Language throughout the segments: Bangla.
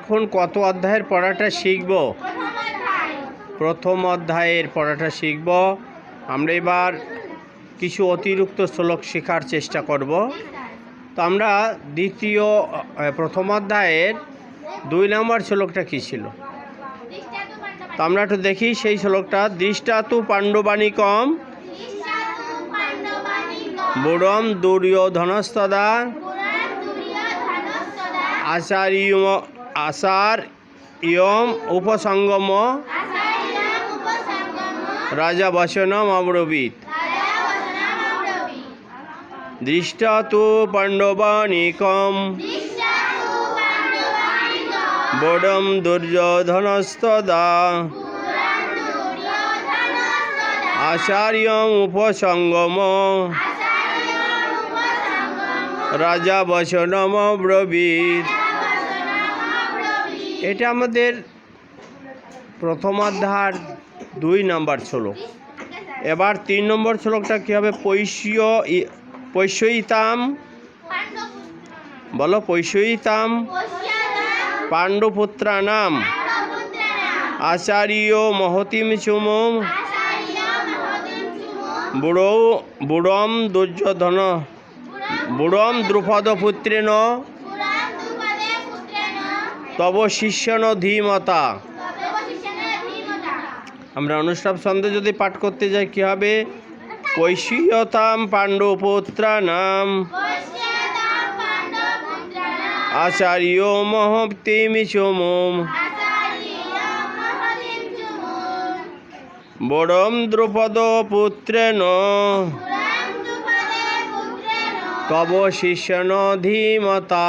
এখন কত অধ্যায়ের পড়াটা শিখব? প্রথম অধ্যায়ের পড়াটা শিখব। আমরা এবার কিছু অতিরিক্ত শ্লোক শেখার চেষ্টা করব। তো আমরা দ্বিতীয় প্রথম অধ্যায়ের দুই নম্বর শ্লোকটা কী ছিল? তো আমরা একটু দেখি সেই শ্লোকটা দৃষ্টাতু পাণ্ডবানিকম বুড়ম দুর্যোধনস্তদা আচার্য আচার ইয়ম উপসঙ্গম রাজা বচনম অব্রবীত দৃষ্টা তু পাণ্ডবানিকম। বডম দুর্যোধনস্তদা। আচার্যম উপসঙ্গম। রাজা বচনম ব্রবীত এটা আমাদের প্রথম অধ্যায় দুই নম্বর শ্লোক। এবার তিন নম্বর শ্লোকটা কী হবে? পৈষ্য পৈষ্যইতাম বলো পৈষ্যইতাম পাণ্ডুপুত্রানাম। আচার্য মহতিম চুমম বুড়ৌ, বুড়ম দুর্যোধন। বুড়ম দ্রুপদ দ্রুপদপুত্রেণ। তব শিষ্যন ধীমতা। আমরা অনুষ্ঠান ছন্দে যদি পাঠ করতে যাই, কি হবে? কৈশীয়তাম পাণ্ডুপুত্রা নাম আচার্য চুমম। বড়ম দ্রুপদ পুত্রেণ তব শিষ্যন ধীমতা।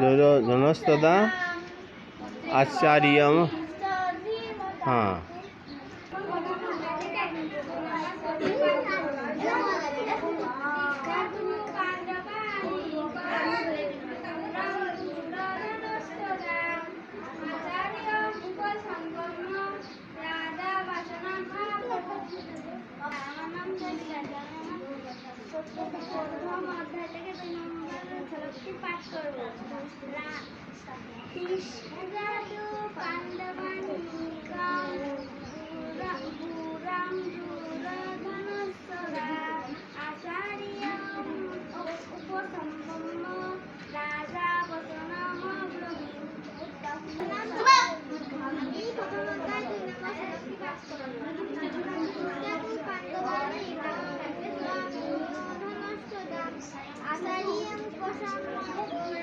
দুর্যোধনস্তদা আচার্যম হ্যাঁ করব পাণ্ডবান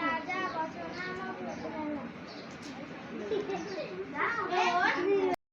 রাজা বচনাম